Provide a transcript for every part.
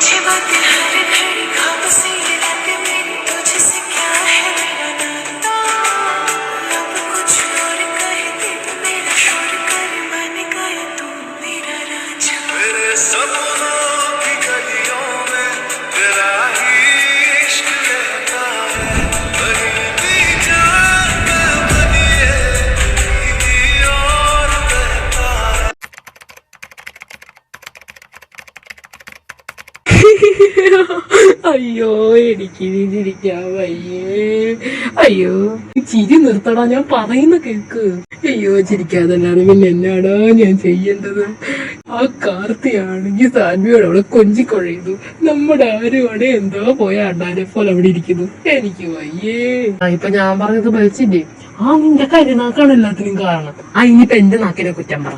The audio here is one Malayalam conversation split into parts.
मुझे बातें हर घड़ी ख्वाब से ये मेरी അയ്യോ എനിക്ക് ഇനി ചിരിക്കാൻ വയ്യേ. അയ്യോ ചിരി നിർത്തടാ ഞാൻ പറയുന്ന കേക്ക്. അയ്യോ ചിരിക്കാതല്ലാതെ പിന്നെ എന്നാടാ ഞാൻ ചെയ്യേണ്ടത്? ആ കാർത്തിയാണെങ്കിൽ സാൻവിയോട് അവിടെ കൊഞ്ചിക്കൊഴയുന്നു നമ്മുടെ ആരും അവിടെ എന്തോ പോയ അണ്ടാനെ പോലെ അവിടെ ഇരിക്കുന്നു. എനിക്ക് വയ്യേ. ഇപ്പൊ ഞാൻ പറഞ്ഞത് ബലിച്ചില്ലേ ആ നിന്റെ കരുനാക്കാണ് എല്ലാത്തിനും കാരണം. ആ ഇനിയിപ്പൊ എന്റെ നാക്കിനെ കുറ്റം പറ.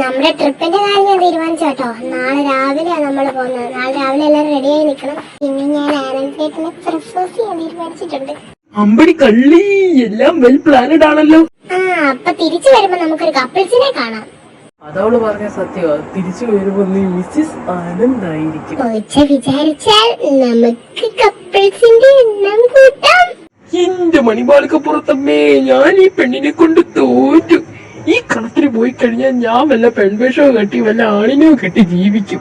നമ്മുടെ ട്രിപ്പിന്റെ കാര്യം ഞാൻ തീരുമാനിച്ചു കേട്ടോ. നാളെ രാവിലെയാ നമ്മൾ പോകുന്നത്. നാളെ രാവിലെ എല്ലാവരും റെഡിയായി നിൽക്കണം ഇനി ഞാൻ ആനന്ദേട്ടിനെ പ്രപ്പോസ് ചെയ്യാൻ തീരുമാനിച്ചിട്ടുണ്ട്. അമ്പടി കള്ളി എല്ലാം വെൽ പ്ലാനഡ് ആണല്ലോ. ആ അപ്പൊ തിരിച്ചു വരുമ്പോ നമുക്കൊരു കപ്പിൾസിനെ കാണാം. അതവൾ പറഞ്ഞ സത്യമാ തിരിച്ചു വരുമ്പോ നീ മിസ്സിസ് ആനന്ദായിരിക്കും ഒച്ച വിചാരിച്ചാൽ നമുക്ക് കപ്പിൾസിന്റെ എണ്ണം കൂട്ടാം. എന്റെ മണിമാളിക്കപ്പുറത്തമ്മേ ഞാൻ ഈ പെണ്ണിനെ കൊണ്ട് തോറ്റു. ഈ കണക്കിന് പോയി കഴിഞ്ഞാൽ ഞാൻ വല്ല പെൺവേഷവും കെട്ടി വല്ല ആണിനെയോ കെട്ടി ജീവിക്കും.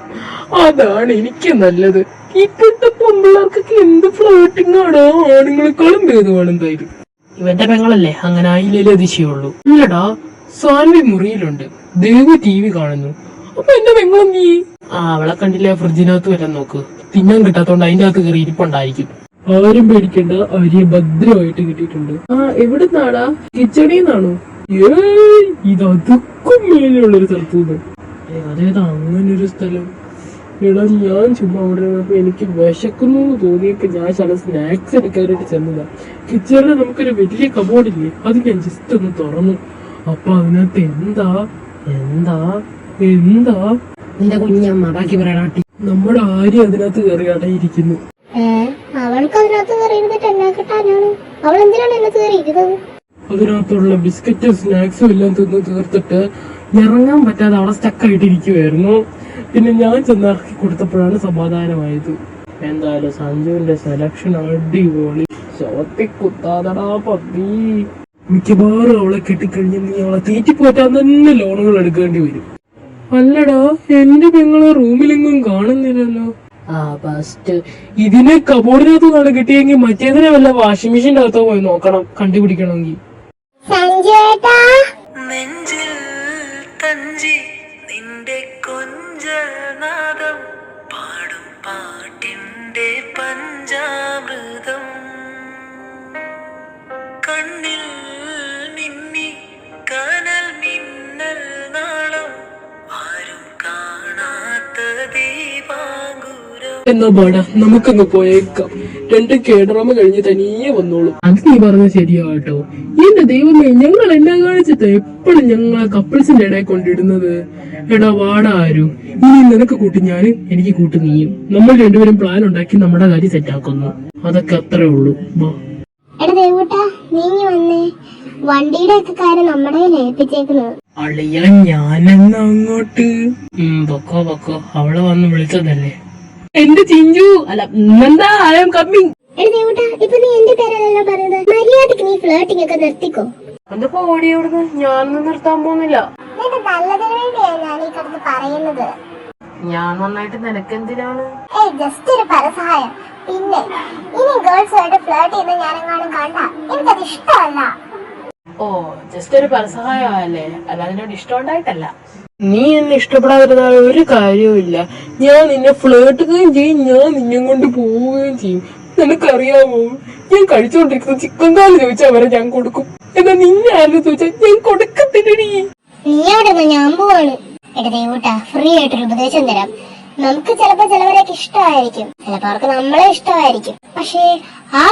അതാണ് എനിക്ക് നല്ലത്. ഇപ്പോഴത്തെ പൊമ്പിള്ളേർക്കൊക്കെ എന്ത് ഫ്ലോട്ടിംഗ് ആണ്? ആണുങ്ങളെക്കാളും ഭേദമാണ് എന്തായാലും ഇവന്റെ പെങ്ങളല്ലേ? അങ്ങനെ ആയില്ലേ അതിശയുള്ളൂ ഇല്ലടാ സാൻവി മുറിയിലുണ്ട്. ദേവ് ടി വി കാണുന്നു. അപ്പൊ എന്റെ പെങ്ങളും നീ? ആ അവളെ കണ്ടില്ലേ? ഫ്രിഡ്ജിനകത്ത് വരാൻ നോക്ക്. തിന്നാൻ കിട്ടാത്തോണ്ട് അതിന്റെ അകത്ത് കയറി ഇരിപ്പുണ്ടായിരിക്കും ആരും പേടിക്കണ്ട. അരി ഭദ്രമായിട്ട് കിട്ടിയിട്ടുണ്ട്. ആ എവിടുന്നാടാ? കിച്ചടിന്നാണോ ഇത് അതുക്കും മേലെയുള്ളൊരു സ്ഥലത്തു നിന്ന് അതേതാ അങ്ങനെ ഒരു സ്ഥലം. എടാ ഞാൻ ചുമ്മാ അവിടെ നിന്നപ്പോ എനിക്ക് വിശക്കുന്നു എന്ന് തോന്നിയപ്പോ ഞാൻ ചില സ്നാക്സ് എടുക്കാനായിട്ട് ചെന്നതാ. കിച്ചണിൽ നമുക്കൊരു വലിയ കബോർഡില്ലേ അത് ഞാൻ ജസ്റ്റ് ഒന്ന് തുറന്നു. അപ്പൊ അതിനകത്ത് എന്താ? എന്താ? എന്താ? എന്റെ കുഞ്ഞമ്മ ബാക്കി പറയാട്ടി നമ്മുടെ ആര്യ അതിനകത്ത് കയറി ഇരിക്കുന്നു അവൾക്ക് അതിനകത്ത് കയറി ഇരുന്നിട്ട് എന്നാ കിട്ടാനാണ്? അവൾ എന്തിനാണ് എന്നത്ത് കയറി ഇരുന്നത് അതിനകത്തുള്ള ബിസ്ക്കറ്റും സ്നാക്സും എല്ലാം തിന്ന് തീർത്തിട്ട് ഇറങ്ങാൻ പറ്റാതെ അവിടെ സ്റ്റക്കായിട്ടിരിക്കുവായിരുന്നു. പിന്നെ ഞാൻ ചെന്ന് ഇറക്കി കൊടുത്തപ്പോഴാണ് സമാധാനമായത്. എന്തായാലും സഞ്ജുവിന്റെ സെലക്ഷൻ അടിപൊളി. ശവത്തി കുത്താതടാ പന്നി മിക്കവാറും അവളെ കെട്ടിക്കഴിഞ്ഞ് നീ അവളെ തീറ്റിപ്പോറ്റാൻ തന്നെ ലോണുകൾ എടുക്കേണ്ടി വരും. അല്ലടാ എന്റെ പെങ്ങളെ റൂമിലെങ്ങും കാണുന്നില്ലല്ലോ. ആ ഫസ്റ്റ് ഇതിനെ കിട്ടിയെങ്കിൽ മറ്റേതിനെ വല്ല വാഷിംഗ് മെഷീന്റെ അകത്തോ പോയി നോക്കണം കണ്ടുപിടിക്കണമെങ്കിൽ. ഏട്ടാ നെഞ്ചിൽ തഞ്ചി നിന്റെ കൊഞ്ചനാദം പാടും പാട്ടിന്റെ പഞ്ചാമൃതം. എന്നാ പാടാ നമുക്കങ്ങ് പോയേക്കാം. രണ്ട് കേഡറമ കഴിഞ്ഞ് തനിയെ വന്നോളൂ. അത് നീ പറഞ്ഞ ശരിയാട്ടോ എന്റെ ദൈവമേ ഞങ്ങൾ എന്നാ കാണിച്ചിട്ട് എപ്പോഴും ഞങ്ങളെ കപ്പിൾസിന്റെ ഇടയിൽ കൊണ്ടിടുന്നത്? എടാ വാടാ ആരും ഇനി നിനക്ക് കൂട്ടി ഞാനും എനിക്ക് കൂട്ടി നീയും. നമ്മൾ രണ്ടുപേരും പ്ലാൻ ഉണ്ടാക്കി നമ്മുടെ കാര്യം സെറ്റാക്കുന്നു അതൊക്കെ അത്രേ ഉള്ളൂ. എടാ ദേവൂട്ടാ നീങ്ങി വന്നേ. വണ്ടിയുടെ ഒക്കെ കാര്യം നമ്മുടെ ഏൽപ്പിച്ചേക്കുന്നത്. അളിയ ഞാനെന്ന അങ്ങോട്ട്? ഉം, പൊക്കോ പൊക്കോ. അവൾ വന്ന് വിളിച്ചതല്ലേ? എന്റെ ചിഞ്ചു? അല്ല എന്താ ഐ ആം കമ്മിങ് എടാ ദേവൂട്ടാ ഇപ്പൊ നീ എന്റെ പേരല്ലല്ലോ പറയുന്നത്? മര്യാദയ്ക്ക് നീ ഫ്ലേട്ടിംഗ് ഒക്കെ നിർത്തിക്കോ. ഞാനൊന്നും നിർത്താൻ പോകുന്നില്ല. നല്ലതിന് വേണ്ടിയാണ് ഞാൻ ഈ കിടന്ന് പറയുന്നത്. ഞാൻ നന്നായിട്ട് നിനക്കെന്തിനാണ്? ഏയ് ജസ്റ്റ് ഒരു പരസഹായം. പിന്നെ ഇനി ഗേൾസുമായിട്ട് ഫ്ലേട്ട് ചെയ്യുന്ന ഞാനെങ്ങാനും കണ്ട? എനിക്കത് ഇഷ്ടമല്ല. ഓ ജസ്റ്റ് ഒരു പരസഹായമല്ലേ അല്ല അതിനോട് ഇഷ്ടം ഉണ്ടായിട്ടല്ല നീ എന്നെ ഇഷ്ടപ്പെടാതിരുന്നാൽ ഒരു കാര്യവുമില്ല ഞാൻ നിന്നെ ഫ്ലേട്ടുകയും ചെയ്യും. ഞാൻ നിന്നെ കൊണ്ട് പോവുകയും ചെയ്യും. നിനക്കറിയാമോ ഞാൻ കഴിച്ചുകൊണ്ടിരിക്കുന്ന ചിക്കൻ കാൽ ചോദിച്ചാൽ വരെ ഞാൻ കൊടുക്കും. എന്നാ നിന്നെ ആരും ചോദിച്ചാൽ ഞാൻ കൊടുക്കത്തില്ലടി. നീ അവിടെ ഞാൻ പോവാണ്. എടാ ദേവൂട്ടാ ഫ്രീ ആയിട്ടൊരു ഉപദേശം തരാം. നമുക്ക് ചിലപ്പോ ചിലവരൊക്കെ ഇഷ്ടമായിരിക്കും. ചിലപ്പോ അവർക്ക് നമ്മളെ ഇഷ്ടമായിരിക്കും. പക്ഷേ ആ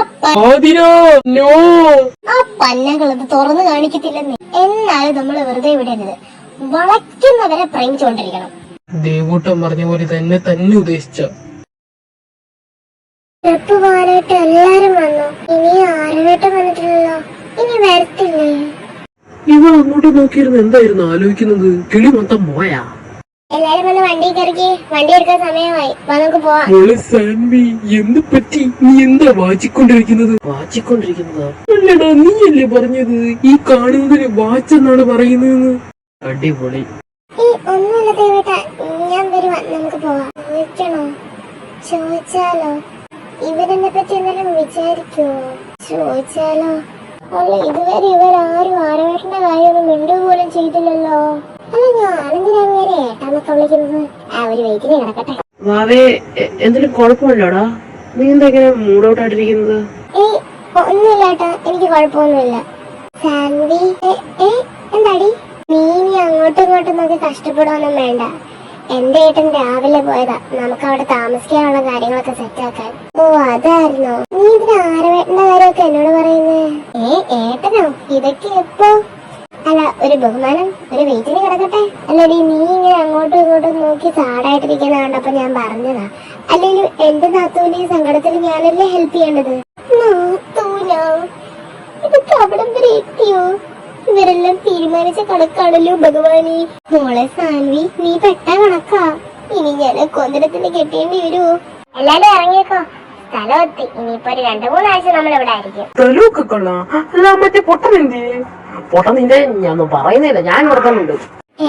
ആ പന്നകളത് തുറന്നു കാണിക്കത്തില്ലെന്ന്. എന്നാലും നമ്മൾ വെറുതെ വിടരുത്. വളയ്ക്കുന്നവരെ പ്രേമിച്ചുകൊണ്ടിരിക്കണം ദേവൂട്ടം പറഞ്ഞ പോലെ തന്നെ തന്നെ ഉദ്ദേശിച്ച. ട്രിപ്പ് പോകാനായിട്ട് എല്ലാരും വന്നു. ഇനി ആരുമായിട്ട് വന്നിട്ടില്ലല്ലോ. ഇനി വരത്തില്ലേ? ഇവ അങ്ങോട്ട് നോക്കിയിരുന്ന് എന്തായിരുന്നു ആലോചിക്കുന്നത്? കിളി മൊത്തം പോയാ? എല്ലാരും വന്ന് വണ്ടി കയറി വണ്ടി എടുക്കാൻ സമയമായി. നമുക്ക് പോവാം. എന്ത് പറ്റി? നീ എന്താ വാച്ചിക്കൊണ്ടിരിക്കുന്നത്? വാച്ചിക്കൊണ്ടിരിക്കുന്നതാ? അല്ലടാ നീയല്ലേ പറഞ്ഞത്? ഈ കാണുന്നതിന് വാച്ചെന്നാണ് പറയുന്നത് പറയുന്നതെന്ന്? അടിപൊളി. ഈ ഒന്നുമില്ല ദേവേട്ട ഞാൻ വരുവാ നമുക്ക് പോവാം. ചോദിക്കണോ ചോദിച്ചാലോ? ഇവരെന്നെ പറ്റി എന്തെങ്കിലും വിചാരിക്കുവോ ചോദിച്ചാലോ? അല്ല ഇതുവരെ ഇവരാരും ആരവേട്ടന്റെ കാര്യമൊന്നും മിണ്ടുക പോലും ചെയ്തില്ലല്ലോ. അല്ല ഞാനെന്തിനാ വേറെ ഏട്ടാന്നൊക്കെ വിളിക്കുന്നത്? ആ ഒരു വെയിറ്റിന് കിടക്കട്ടെ. വാവേ എന്തെങ്കിലും കുഴപ്പമില്ലടാ? നീ എന്താ ഇങ്ങനെ മൂഡ് ഔട്ട് ആയിട്ടിരിക്കുന്നത് ഏയ് ഒന്നുമില്ല ഏട്ടാ എനിക്ക് കുഴപ്പമൊന്നുമില്ല. സാൻവി ഏ, ഏ, എന്താടി? നീ ഇനി അങ്ങോട്ടും ഇങ്ങോട്ടും നോക്കി കഷ്ടപ്പെടുവൊന്നും വേണ്ട. എന്റെ ഏട്ടൻ രാവിലെ പോയതാ. നമുക്ക് അവിടെ താമസിക്കാനുള്ള കാര്യങ്ങളൊക്കെ സെറ്റാക്കാൻ. ഓ അതായിരുന്നു. നീ ഇതിന് ആരവേട്ടന്റെ കാര്യമൊക്കെ എന്നോട് പറയുന്നേ? ഏ ഏട്ടനോ? ഇതൊക്കെ എപ്പോ? അല്ല ഒരു ബഹുമാനം ഒരു വെയിറ്റിന് കിടക്കട്ടെ. അല്ലടി നീ ഇങ്ങനെ അങ്ങോട്ടും ഇങ്ങോട്ടും നോക്കി സാഡായിട്ടിരിക്കുന്ന കണ്ടപ്പോ ഞാൻ പറഞ്ഞതാ. അല്ലെങ്കിൽ എന്റെ നാത്തൂന്റെ ഈ സങ്കടത്തിൽ ഞാനല്ലേ ഹെൽപ്പ് ചെയ്യേണ്ടത്? ഇതൊക്കെ അവിടെ വരെ ഇവരെല്ലാം തീരുമാനിച്ച കണക്കാണല്ലോ ഭഗവാനെ. മോളെ സാൻവി നീ പെട്ട കണക്കാ. ഇനി ഞാൻ കൊന്തരത്തിന് കെട്ടേണ്ടി വരുമോ എല്ലാരും ഇറങ്ങിയേക്കോ. സ്ഥലമെത്തി ഇനിയിപ്പോ ഒരു രണ്ടു മൂന്നാഴ്ച നമ്മൾ ഇവിടെ ആയിരിക്കും. സ്ഥലമൊക്കെ കൊള്ളാം. അല്ല മറ്റേ പൊട്ടൻ എന്തി പൊട്ടൻ നിന്റെ ഞാൻ പറയുന്നില്ല. ഞാൻ ഉണ്ട്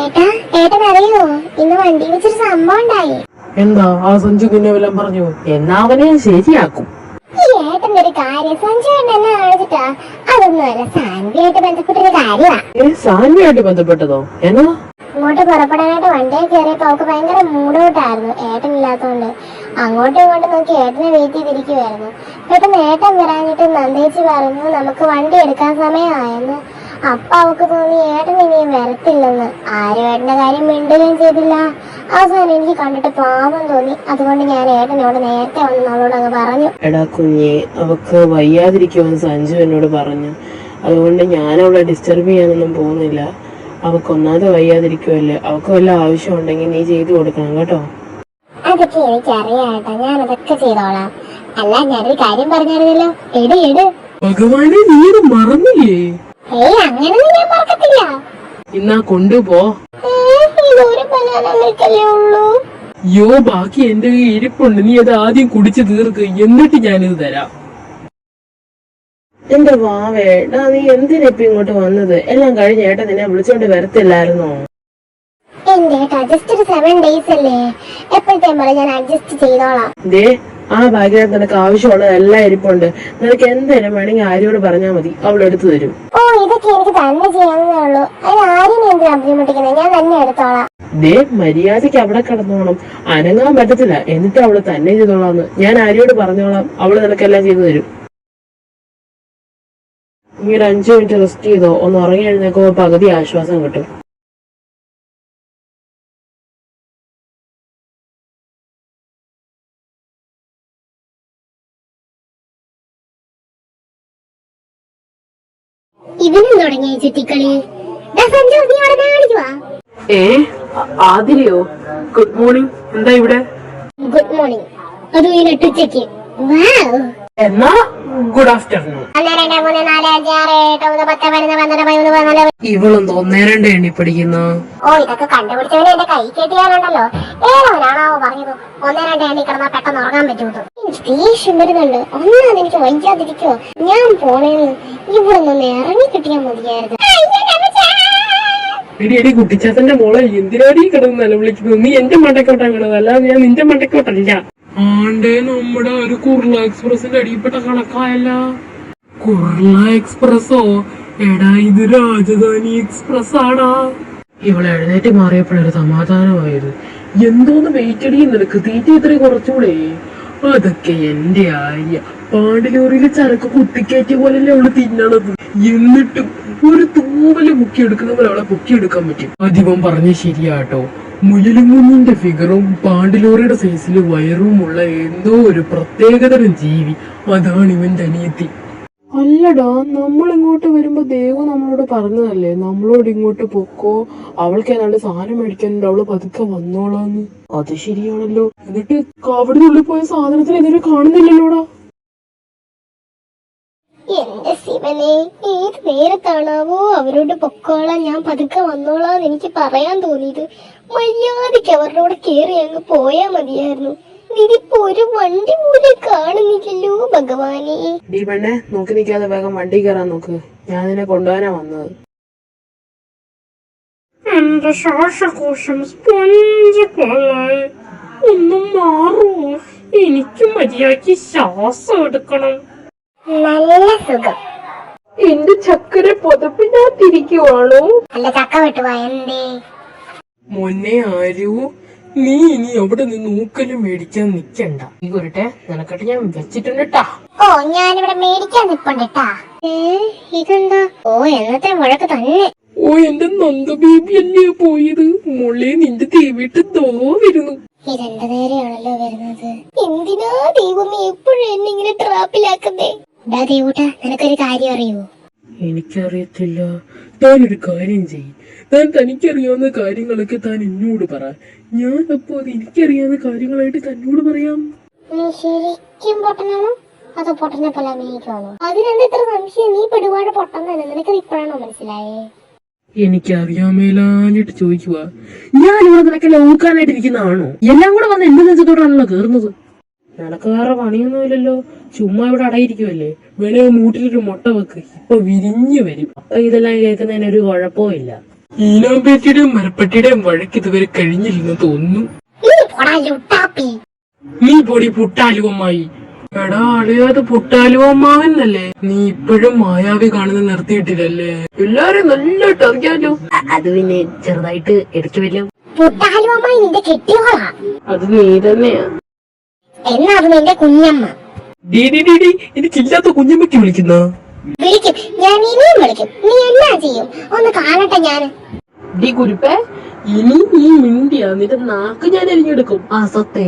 ഏട്ടാ ഏട്ടൻ അറിയോ ഇന്ന് വണ്ടി വെച്ചൊരു സംഭവം ഉണ്ടായി. എന്താ? ആ സഞ്ജു നിന്നെ വല്ലതും പറഞ്ഞു? എന്നാ അവനെ ശരിയാക്കും. ഈ ഏട്ടന്റെ ഒരു കാര്യം സഞ്ജു എന്നെ കാണിച്ചിട്ടാ അതൊന്നുമല്ല സാൻവിയായിട്ട് ഏ ബന്ധപ്പെട്ടതോ? എന്നാ? ഇങ്ങോട്ട് പുറപ്പെടാനായിട്ട് വണ്ടിയിൽ കയറിയപ്പോ അവൾക്ക് ഭയങ്കര മൂഡൗട്ടായിരുന്നു ഏട്ടനില്ലാത്തോണ്ട്. അങ്ങോട്ടും ഇങ്ങോട്ടും നോക്കി ഏട്ടനെ വെയിറ്റ് ചെയ്തിരിക്കുവായിരുന്നു. പെട്ടെന്ന് ഏട്ടൻ വരാഞ്ഞിട്ട് നന്ദേച്ചി പറഞ്ഞു നമുക്ക് വണ്ടി എടുക്കാൻ സമയമായെന്ന് അപ്പൊ അവക്ക് തോന്നി ഏട്ടൻ ഇനിയും വരത്തില്ലെന്ന്. ആരും ഏട്ടന്റെ കാര്യം മിണ്ടുകയും ചെയ്തില്ല. അവസാനം എനിക്ക് കണ്ടിട്ട് പാവം തോന്നി. അതുകൊണ്ട് ഞാൻ ഏട്ടനോട് നേരത്തെ വന്ന് അവളോട് അങ്ങ് പറഞ്ഞു. എടാ കുഞ്ഞെ അവക്ക് വയ്യാതിരിക്കുമെന്ന് സഞ്ജു എന്നോട് പറഞ്ഞു. അതുകൊണ്ട് ഞാൻ അവളെ ഡിസ്റ്റർബ് ചെയ്യാനൊന്നും പോകുന്നില്ല. അവക്ക് ഒന്നാമത് വയ്യാതിരിക്കുമല്ലേ അവക്ക് വല്ല ആവശ്യം ഉണ്ടെങ്കിൽ നീ ചെയ്തു കൊടുക്കണം കേട്ടോ. അതൊക്കെ എനിക്കറിയാട്ടോ ഞാൻ അതൊക്കെ ചെയ്തോളാം. അല്ല ഞാനൊരു കാര്യം പറഞ്ഞായിരുന്നല്ലോ. എട് ഇട്. ഭഗവാനെ നീ ഇത് മറന്നില്ലേ? ഏയ് അങ്ങനൊന്നും ഞാൻ മറക്കത്തില്ല ഇന്നാ കൊണ്ടുപോ. ബനാന ഉള്ളൂ? യോ ബാക്കി എന്റെ കയ്യിൽ ഇരിപ്പുണ്ട്. നീ അത് ആദ്യം കുടിച്ചു തീർക്ക്. എന്നിട്ട് ഞാനിത് തരാം. എന്റെ വാവേടാ നീ എന്തിനിപ്പ ഇപ്പൊ ഇങ്ങോട്ട് വന്നത്? എല്ലാം കഴിഞ്ഞ ഏട്ടൻ നിന്നെ വിളിച്ചോണ്ട് വരത്തില്ലായിരുന്നോ? എന്റെ ഏട്ടാ ജസ്റ്റ് ഒരു സെവൻ ഡേയ്സ് അല്ലേ? എപ്പോഴത്തേം പോലെ ഞാൻ അഡ്ജസ്റ്റ് ചെയ്തോളാം. ദേ ആ ബാഗിനകത്ത് നിനക്ക് ആവശ്യമുള്ള എല്ലാം ഇരിപ്പുണ്ട്. നിനക്ക് എന്തേലും വേണമെങ്കിൽ ആര്യോട് പറഞ്ഞാൽ മതി. അവൾ എടുത്തു തരും. ഓ ഇതൊക്കെ എനിക്ക് തന്നെ ചെയ്യാവുന്നേ ഉള്ളൂ. അതിന് ആരും എന്തിനാ ബുദ്ധിമുട്ടിക്കുന്നത്? ഞാൻ തന്നെ എടുത്തോളാം. ദേ മര്യാദയ്ക്ക് അവിടെ കിടന്നോണം അനങ്ങാൻ പറ്റത്തില്ല. എന്നിട്ട് അവൾ തന്നെ ചെയ്തോളാന്ന്. ഞാൻ ആര്യോട് പറഞ്ഞോളാം. അവൾ നിനക്കെല്ലാം ചെയ്തു തരും. നീ ഒരു അഞ്ചു മിനിറ്റ് റെസ്റ്റ് ചെയ്തോ. ഒന്ന് ഉറങ്ങി എഴുന്നേക്കുമ്പോ പകുതി ആശ്വാസം കിട്ടും. കാണിക്കുവാ. ഏ ആതിരയോ? ഗുഡ് മോർണിംഗ് എന്താ ഇവിടെ? ഗുഡ് മോർണിംഗ് ഒരു നെട്ടുച്ചയ്ക്ക്. വാവ് എന്നാ? ഗുഡ് ആഫ്റ്റർനൂൺ ഒന്ന് ഇവളെന്തോ ഒന്നേ രണ്ട് എണ്ണി പഠിക്കുന്ന ഓ ഇതൊക്കെ കണ്ടുപിടിച്ചവനെ എന്റെ കൈ കെട്ടിയാലുണ്ടല്ലോ ഏതവനാണാവോ പറഞ്ഞത് ഒന്നേ രണ്ട് എണ്ണി കിടന്നാ പെട്ടെന്ന് ഉറങ്ങാൻ പറ്റുമോ ദേഷ്യം വരുന്നുണ്ട്. ഒന്നാമത് എനിക്ക് വഞ്ചാതിരിക്കോ ഞാൻ പോണേന്ന് ഇവിടെ നിന്ന് ഇറങ്ങി കിട്ടിയാൽ മതിയായിരുന്നു. എടി എടി കുട്ടിച്ചാത്തന്റെ മോളെ എന്തിനാടി കിടന്ന് നിലവിളിക്കുന്നു? നീ എന്റെ മണ്ടക്കോട്ടാ കിടന്നത് അല്ലാതെ ഞാൻ നിന്റെ മണ്ടക്കോട്ടല്ല ആണ്ടേ നമ്മുടെ ഒരു കുർള എക്സ്പ്രസിന്റെ അടിയിൽപ്പെട്ട കണക്കായല്ല. കുർള എക്സ്പ്രസോ എടാ ഇത് രാജധാനി എക്സ്പ്രസ് ആടാ ഇവളെ എഴുന്നേറ്റ് മാറിയപ്പോഴൊരു സമാധാനമായത്. എന്തോന്ന് വെയിറ്റ് അടി നിനക്ക്? തീറ്റ ഇത്രയും കുറച്ചുകൂടെ? അതൊക്കെ എന്റെ ആര്യ. പാണ്ടിലോറിയിലെ ചരക്ക് കുത്തിക്കയറ്റിയ പോലല്ലേ അവൾ തിന്നണത്? എന്നിട്ടും ഒരു തൂവൽ പൊക്കിയെടുക്കുന്നവരെ അവളെ പൊക്കിയെടുക്കാൻ പറ്റും. അധികം പറഞ്ഞ ശരിയാട്ടോ. മുയലുമുന്നിന്റെ ഫിഗറും പാണ്ടിലോറയുടെ സൈസിൽ വയറും വയറുമുള്ള എന്തോ ഒരു പ്രത്യേകതരം ജീവി. അതാണ് ഇവന്റെ അനിയത്തി. അല്ലടാ നമ്മൾ ഇങ്ങോട്ട് വരുമ്പോ ദേവ നമ്മളോട് പറഞ്ഞതല്ലേ? നമ്മളോട് ഇങ്ങോട്ട് പൊക്കോ. അവൾക്ക് ഏതാണ്ട് സാധനം മേടിക്കാനുണ്ട്. അവൾ പതുക്കെ വന്നോളാന്ന്. അത് ശരിയാണല്ലോ. എന്നിട്ട് കാവടിനുള്ളിൽ പോയ സാധനത്തിന് എതിരെ കാണുന്നില്ലല്ലോടാ. എന്റെ ശിവനെ ഏത് നേരത്താണാവോ അവരോട് പൊക്കോളാം ഞാൻ പതുക്കെ വന്നോളാന്ന് എനിക്ക് പറയാൻ തോന്നിയത്. മര്യാദയ്ക്ക് അവരുടെ കൂടെ കേറി അങ്ങ് പോയാ മതിയായിരുന്നു. ഇതിപ്പോ ഒരു വണ്ടി പോലും കാണുന്നില്ലല്ലോ ഭഗവാനെ. ഡീ പെണ്ണെ നോക്കി നിൽക്കാതെ വേഗം വണ്ടി കയറാൻ നോക്ക്. ഞാൻ നിന്നെ കൊണ്ടുപോകാനാ വന്നത്. എന്റെ ശ്വാസകോശം സ്പോഞ്ച് പോലായി ഒന്നും മാറുമോ എനിക്ക് മര്യാദയ്ക്ക് ശ്വാസം എടുക്കണം. നല്ല സുഖം. എന്റെ ചക്കര പുതപ്പിനകത്തിരിക്കുവാണോ? അല്ല ചക്ക വെട്ടുവാ. എന്തേ? മോനെ ആരു? നീ ഇനി എവിടെ നിന്ന് ഊക്കലും മേടിക്കാൻ നിക്കണ്ട. നീ കൊരട്ടെ നിനക്കട്ട് ഞാൻ വെച്ചിട്ടുണ്ട് ട്ടാ. ഓ ഞാനിവിടെ മേടിക്കാൻ നിപ്പണ്ടിട്ടാ ഏ ഇതെന്താ? ഓ എന്നത്തെ മുഴക്ക് തന്നെ. ഓ എന്റെ നന്ദ ബേബി അല്ലേ പോയത്? മുള്ളി നിന്റെ തീവിട്ട് തോ വരുന്നു. ഇതെന്റെ നേരെയാണല്ലോ വരുന്നത്? എന്തിനാ ദൈവമേ എപ്പോഴും എന്നെ ഇങ്ങനെ ട്രാപ്പിലാക്കുന്നേ? ഡാ നിനക്കൊരു കാര്യം അറിയോ? എനിക്കറിയത്തില്ല. ഞാനൊരു ഒരു കാര്യം ചെയ്യും. താൻ തനിക്കറിയാവുന്ന കാര്യങ്ങളൊക്കെ താൻ എന്നോട് പറ. ഞാൻ അപ്പോ അത് എനിക്കറിയാവുന്ന കാര്യങ്ങളായിട്ട് തന്നോട് പറയാം. നീ ശരിക്കും പൊട്ടനാണോ? അതോ പൊട്ടനെ പോലെ അഭിനയിക്കുവാണോ? അതിനെന്താ ഇത്ര സംശയം? നീ പെടുപാട് പൊട്ടൻ തന്നെ നിനക്ക് ഇപ്പോഴാണോ മനസ്സിലായേ? എനിക്കറിയാമേലാഞ്ഞിട്ട് ചോദിക്കുക ഞാൻ ഇവിടെ നിനക്കെല്ലാം ഊക്കാനായിട്ട് ഇരിക്കുന്നതാണോ? എല്ലാം കൂടെ വന്ന് എന്റെ നെഞ്ചത്തോടാണല്ലോ കേറുന്നത്. നിനക്ക് വേറെ പണിയൊന്നുമില്ലല്ലോ. ചുമ്മാ ഇവിടെ അടയിരിക്കുമല്ലേ വേണേ മൂട്ടിലൊരു മുട്ട വെക്ക്. ഇപ്പൊ വിരിഞ്ഞു വരും. അപ്പൊ ഇതെല്ലാം കേൾക്കുന്നതിന് ഒരു കുഴപ്പമില്ല ഈനാമ്പേറ്റിയുടെയും മരപ്പട്ടിയുടെയും വഴക്ക് ഇതുവരെ കഴിഞ്ഞില്ലെന്ന് തോന്നുന്നു. നീ പോടാ ലുട്ടാപ്പി നീ പൊടി പുട്ടാലുവമ്മായി. എടാ അറിയാതെ പുട്ടാലുവമ്മാവെന്നല്ലേ? നീ ഇപ്പോഴും മായാവി കാണുന്ന നിർത്തിയിട്ടില്ലല്ലേ? എല്ലാരും നല്ലതായിട്ട് അറിയാലോ അത് പിന്നെ ചെറുതായിട്ട് ഇടയ്ക്ക് വരും. അത് നീ തന്നെയാ. എന്നാ അത് നിന്റെ കുഞ്ഞമ്മ. ഡി ഡി ഡി ഡി എനിക്കില്ലാത്ത കുഞ്ഞമ്മയ്ക്ക് വിളിക്കുന്ന? വിളിക്കും. ഞാൻ ഇനിയും വിളിക്കും. നീ എന്നാ ചെയ്യും? ഒന്ന് കാണട്ടെ ഞാൻ ഡി കുരുപ്പേ ഇനി നീ മിണ്ടിയാ. നിന്റെ നാക്ക് ഞാൻ എരിഞ്ഞെടുക്കും. ആ സത്തെ.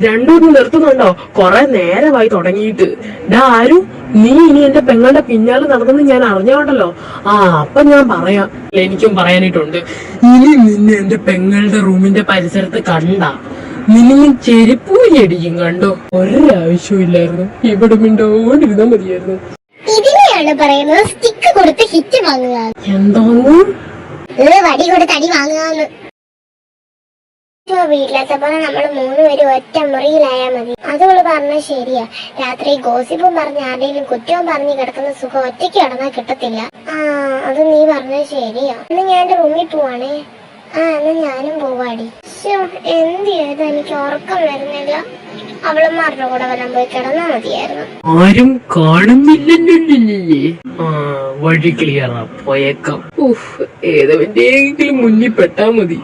രണ്ടൂന്ന് നിർത്തുന്നുണ്ടോ? കൊറേ നേരമായി തുടങ്ങിയിട്ട്. ഡാ ആരും? നീ ഇനി എന്റെ പെങ്ങളുടെ പിന്നാലെ നടന്നെന്ന് ഞാൻ അറിഞ്ഞോണ്ടല്ലോ. ആ അപ്പൊ ഞാൻ പറയാം. എനിക്കും പറയാനായിട്ടുണ്ട്. ഇനി നിന്നെ എന്റെ പെങ്ങളുടെ റൂമിന്റെ പരിസരത്ത് കണ്ട. നിന്നെ ഞാൻ ചെരുപ്പൂരി അടിക്കും കണ്ടോ? ഒരാവശ്യമില്ലായിരുന്നു ഇവിടെ മിണ്ടോണ്ടിരുന്നാ മതിയായിരുന്നു. ഇതിനെയാണ് പറയുന്നത്. സ്റ്റിക്ക് കൊടുത്ത് ഹിറ്റ് വാങ്ങുക. എന്തോന്നു? വടി കൊടുത്ത് അടി വാങ്ങുക വീട്ടിലത്തെ പോലെ നമ്മൾ മൂന്നുപേരും ഒറ്റ മുറിയിലായാ മതി. അതോൾ പറഞ്ഞ ശരിയാ. രാത്രി ഗോസിപ്പും പറഞ്ഞ് ആരുടെയും കുറ്റവും പറഞ്ഞ് കിടക്കുന്ന സുഖം ഒറ്റയ്ക്ക് കിടന്നാ കിട്ടത്തില്ല. ആ അത് നീ പറഞ്ഞ ശരിയാ. ഇന്ന് ഞാൻ എന്റെ റൂമിൽ പോവാണേ. ആ എന്നാ ഞാനും പോവാടി. എന്ത് ചെയ്ത് എനിക്ക് ഉറക്കം വരുന്നില്ല. അവളന്മാരുടെ കൂടെ വല്ലം പോയി കിടന്നാ മതിയായിരുന്നു. ആരും കാണുന്നില്ലല്ലേ ആ വഴി ക്ലിയറാ പോയേക്കാം. ഉഫ് ഏതവന്റെയെങ്കിലും മുന്നിൽ പെട്ടാ മതി.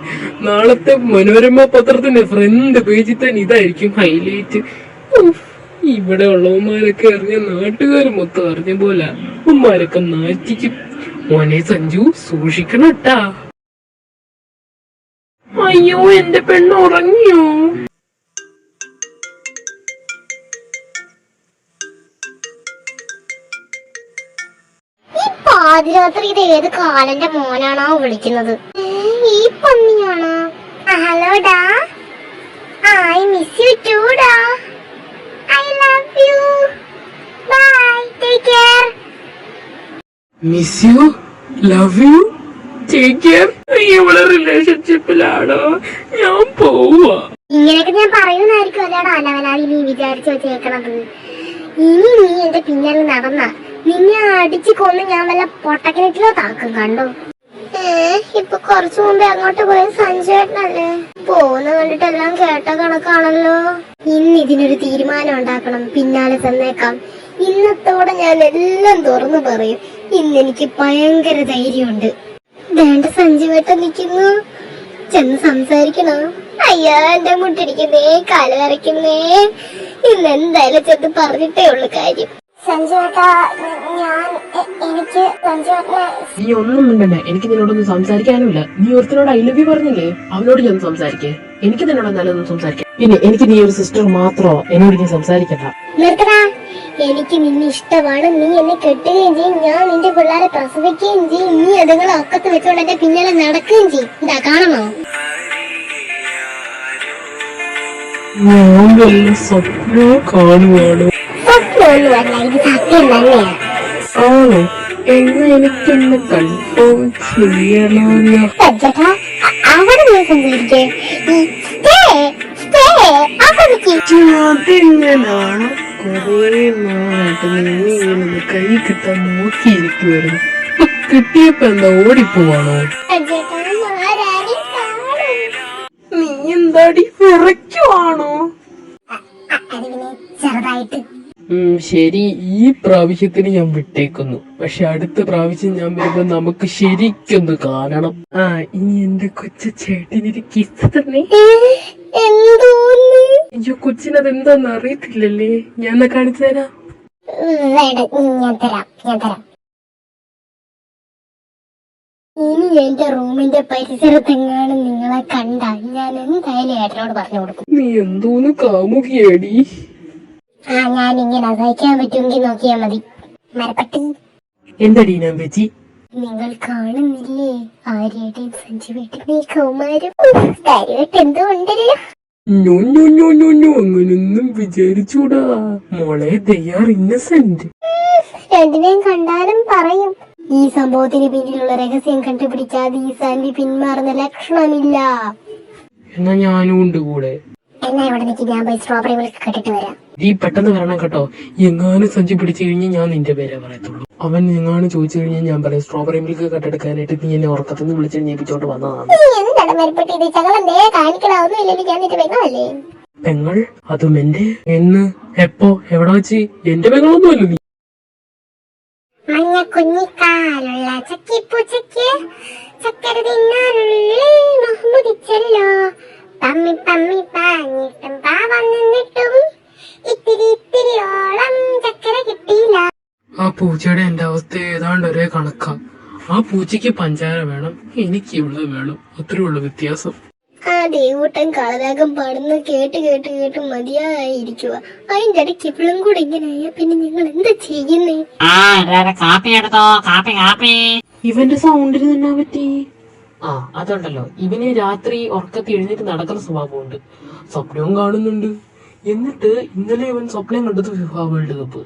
നാളത്തെ മനോരമ പത്രത്തിന്റെ ഫ്രണ്ട് പേജിൽ തന്നെ ഇതായിരിക്കും ഹൈലൈറ്റ് ഇവിടെ ഉള്ളവന്മാരൊക്കെ അറിഞ്ഞ നാട്ടുകാർ മൊത്തം അറിഞ്ഞ പോലെ ഉമ്മാരൊക്കെ നാറ്റിക്കും. മോനെ സഞ്ജു സൂക്ഷിക്കണട്ടാ. അയ്യോ എന്റെ പെണ്ണ് ഉറങ്ങിയോ? പാതിരാത്രി ഇത് ഏത് കാലന്റെ മോനാണോ വിളിക്കുന്നത്? ഈ പന്നിയാണോ? ഹലോ ഡാ. ഐ മിസ് യു ടു ഡാ. I love you bye take care miss you love you take care ഇവിടെ റിലേഷൻഷിപ്പിലാണോ ഞാൻ പോവാ. ഇങ്ങനെയൊക്കെ ഞാൻ പറയുന്നതായിരിക്കും അല്ലാടാ അലവനാതി നീ വിചാരിച്ചു വെച്ചേക്കണത്. ഇനി നീ എന്റെ പിന്നാലെ നടന്ന. നിന്നെ അടിച്ചു കൊന്ന് ഞാൻ വല്ല പൊട്ടക്കിണറ്റിലോ താക്കും കണ്ടോ? ഇപ്പൊ കുറച്ചു മുമ്പേ അങ്ങോട്ട് പോയ സഞ്ജയേട്ടനല്ലേ പോകുന്ന കണ്ടിട്ടെല്ലാം കേട്ട കണക്കാണല്ലോ. ഇന്ന് ഇതിനൊരു തീരുമാനം ഉണ്ടാക്കണം പിന്നാലെ തന്നേക്കാം. ഇന്നത്തോടെ ഞാൻ എല്ലാം തുറന്നു പറയും. ഇന്ന് എനിക്ക് ഭയങ്കര ധൈര്യമുണ്ട്. വേണ്ട സഞ്ജുവേട്ടൻ നിൽക്കുന്നു. ചെന്ന് സംസാരിക്കണോ. അയ്യോ എന്റെ മുട്ടിടിക്കുന്നേ കാൽ വരയ്ക്കുന്നേ ഇന്ന് എന്തായാലും ചെന്ന് പറഞ്ഞിട്ടേ ഉള്ളു കാര്യം. നീ ഒന്നും മിണ്ടണ്ട. എനിക്ക് നിന്നോടൊന്നും സംസാരിക്കാനുമില്ല. നീ ഒരുത്തനോട് ഐ ലവ് യു പറഞ്ഞില്ലേ? അവനോട് ഞാൻ സംസാരിക്കേ. എനിക്ക് നിന്നോട് നല്ലതൊന്നും സംസാരിക്കാം പിന്നെ എനിക്ക് നീ ഒരു സിസ്റ്റർ മാത്രോ? എന്നോട് ഞാൻ സംസാരിക്കണ്ട. എനിക്ക് നിന്നെ ഇഷ്ടമാണ്. നീ എന്നെ കെട്ടുകയും ചെയ്യും. ഞാൻ നിന്റെ പിള്ളേരെ പ്രസവിക്കുകയും ചെയ്യും. നീ അതുങ്ങളെ ഒക്കത്ത് വെച്ചോണ്ട് എന്റെ പിന്നാലെ നടക്കുകയും ചെയ്യും. ഇതാ കാണണോ ഞാൻ വല്ല സ്വപ്നവും കാണുവാണോ. സ്വപ്നമൊന്നുമല്ല ഇത് സത്യം തന്നെയാ ആണ് എന്നാ എനിക്കൊന്ന് കൺഫേം ചെയ്യണമല്ലോ ചേട്ടാ അവിടെ നോക്കുമ്പോഴേ അതെങ്ങനാണ് കൊറേ നാളായിട്ട് നീ ഇങ്ങനെ കൈ കിട്ടാൻ നോക്കിയിരിക്കുവായിരുന്നു കിട്ടിയപ്പോ എന്താ ഓടിപ്പോവാണോ നീ എന്താടി വിറയ്ക്കുവാണോ ചെറുതായിട്ട് ശരി ഈ പ്രാവശ്യത്തിന് ഞാൻ വിട്ടേക്കുന്നു. പക്ഷെ അടുത്ത പ്രാവശ്യം ഞാൻ വരുമ്പോ നമുക്ക് ശരിക്കൊന്ന് കാണണം. ആ ഇനി എന്റെ കൊച്ചു ചേട്ടനൊരു കിസ് തന്നെ എന്തോന്ന്? അയ്യോ കൊച്ചിനത് എന്താന്ന് അറിയത്തില്ലല്ലേ. ഞാൻ എന്നാ കാണിച്ചു തരാം. വേണ്ട ഞാൻ തരാം ഞാൻ തരാം. ഇനി എന്റെ റൂമിന്റെ പരിസരത്തെങ്ങാണ് നിങ്ങളെ കണ്ട ഞാൻ എന്തായാലും ഏട്ടനോട് പറഞ്ഞു കൊടുക്കും. നീ എന്തോന്ന് കാമുകിയാടി. ആ ഞാൻ ഇങ്ങനെ സഹിക്കാൻ പറ്റുമെങ്കിൽ നോക്കിയാ മതി. മരപ്പട്ടി. എന്തടി ഞാൻ വെച്ചി നിങ്ങൾ കാണുന്നില്ലേ? ആര്യയുടെയും സഞ്ജുവേട്ടനെയും കൗമാരം. കാര്യമായിട്ട് എന്തോ ഉണ്ടല്ലോ. ഞോ ഞോ ഞോ ഞോ ഞോ അങ്ങനൊന്നും വിചാരിച്ചൂടാ. മോളെ ദയാർ ഇന്നസെന്റ്. രണ്ടിനെയും കണ്ടാലും പറയും. ഈ സംഭവത്തിന് പിന്നിലുള്ള രഹസ്യം കണ്ടുപിടിക്കാതെ ഈ സാൻഡി പിന്മാറുന്ന ലക്ഷണമില്ല. എന്നാ ഞാനും ഉണ്ട് കൂടെ. എന്നാ ഇവിടെ നിൽക്കി ഞാൻ പോയി സ്ട്രോബെറി മിൽക്ക് കെട്ടിട്ട് വരാം. നീ പെട്ടെന്ന് വരണം കേട്ടോ. എങ്ങാനും സഞ്ചി പിടിച്ചു കഴിഞ്ഞാൽ ഞാൻ നിന്റെ പേരെ പറയത്തുള്ളൂ. അവൻ എങ്ങാനും ചോദിച്ചു കഴിഞ്ഞാൽ ഞാൻ പറയാം സ്ട്രോബെറി മിൽക്ക് കട്ടെടുക്കാനായിട്ട് നീ എന്നെ ഉറക്കത്തുനിന്ന് വിളിച്ച് ഞേപ്പിച്ചോണ്ട് വന്നതാണ്. പെങ്ങൾ? അതും എന്റെ എന്ന്? എപ്പോ? എവിടെ വെച്ച്? എന്റെ പെങ്ങളൊന്നുമല്ല നീ. മഞ്ഞ കുഞ്ഞിക്കാലുള്ള ചക്കിപ്പൂച്ചയ്ക്ക് ചക്കര തിന്നാനുള്ളിൽ മുഹമ്മദിച്ചല്ലോ പമ്മി പമ്മി പാഞ്ഞിട്ടും പാവ നിന്നിട്ടും ഇത്തിരി ഇത്തിരിയോളം ചക്കര കിട്ടിയില്ല. ആ പൂച്ചയുടെ എന്റെ അവസ്ഥ ഏതാണ്ട് ഒരേ കണക്കാ. ആ പൂച്ചയ്ക്ക് പഞ്ചാര വേണം എനിക്ക് ഇവിടെ വേണം. അത്രേ ഉള്ളു വ്യത്യാസം. ആ ദേവൂട്ടൻ കളരാഗം പാടുന്ന കേട്ട് കേട്ട് കേട്ട് മതിയായിരിക്കുക അതിന്റെ ഇടയ്ക്ക് ഇപ്പോഴും കൂടെ ഇങ്ങനെ പിന്നെ ഞങ്ങൾ എന്താ ചെയ്യുന്നേ? ആ കാപ്പി എടുത്തോ കാപ്പി കാപ്പി. ഇവന്റെ സൗണ്ടിന് തന്നെ പറ്റി? ആ അതുണ്ടല്ലോ. ഇവന് രാത്രി ഉറക്കത്തി എഴുന്നേറ്റ് നടക്കുന്ന സ്വഭാവമുണ്ട്. സ്വപ്നവും കാണുന്നുണ്ട്. എന്നിട്ട് ഇന്നലെ ഇവൻ സ്വപ്നം കണ്ടത് ഫിഫ വേൾഡ് കപ്പ്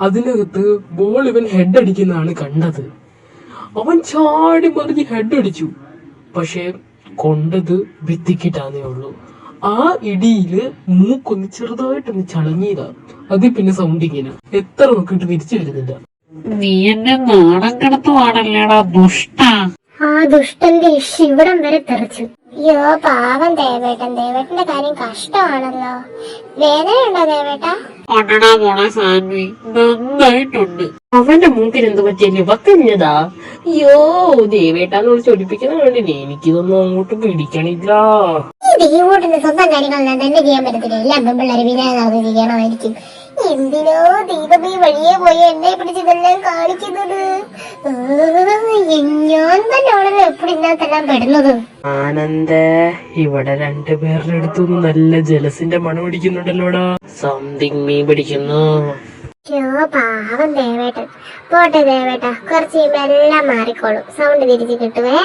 അതിനകത്ത് ബോൾ ഇവൻ ഹെഡ് അടിക്കുന്നതാണ് കണ്ടത്. അവൻ ചാടി മറിഞ്ഞ് ഹെഡ് അടിച്ചു. പക്ഷെ കൊണ്ടത് ഭിത്തിക്കിട്ടാന്നേ ഉള്ളൂ. ആ ഇടിയിൽ മൂക്കൊന്ന് ചെറുതായിട്ടൊന്ന് ചളങ്ങിയതാ. അതിൽ പിന്നെ സൗണ്ട് ഇങ്ങനെ. എത്ര നോക്കിട്ട് തിരിച്ചു വരുന്നില്ല നീ എന്നെ നാടൻ കിടത്തുവാണല്ലേടാ ദുഷ്ട. ആ ദുഷ്ടന്റെ ഇവിടം വരെ തെറിച്ചു. അയ്യോ പാവം ദേവേട്ടൻ. ദേവേട്ടന്റെ കാര്യം കഷ്ടമാണല്ലോ. വേദനയുണ്ടോ ദേവേട്ട? കൊണ്ടടാ മോളെ സാൻവി. നന്നായിട്ടുണ്ട്. അവന്റെ മൂക്കിന് എന്ത് പറ്റിയല്ലേ വക്കഞ്ഞതാ അയ്യോ ദേവേട്ടാന്ന് വിളിച്ച് ഒടിപ്പിക്കുന്ന കണ്ടില്ലേ? എനിക്കിതൊന്നും അങ്ങോട്ട് പിടിക്കണില്ല. ഈ ദേവൂട്ടിന്റെ സ്വന്തം കാര്യങ്ങൾ ഞാൻ തന്നെ ചെയ്യാൻ പറ്റത്തില്ല. എല്ലാം പെമ്പിള്ളേരെ വിനായ ചെയ്യണമായിരിക്കും. എന്തിനോ ദീപം ഈ വഴിയെ പോയി എന്നെ പിടിച്ച് ഇതെല്ലാം കാണിക്കുന്നത്. ഞാൻ തന്നെയാണല്ലോ എപ്പോഴും ഇതിനകത്തെല്ലാം പെടുന്നത്. ആനന്ദ ഇവിടെ രണ്ടുപേരുടെ അടുത്തുനിന്ന് നല്ല ജലസിന്റെ മണം പിടിക്കുന്നുണ്ടല്ലോടാ. സംതിങ് മീൻ പിടിക്കുന്നു. പാവം ദേവേട്ടൻ. പോട്ടെ ദേവേട്ട കുറച്ച് എല്ലാം മാറിക്കോളും. സൗണ്ട് തിരിച്ച് കിട്ടുവേ.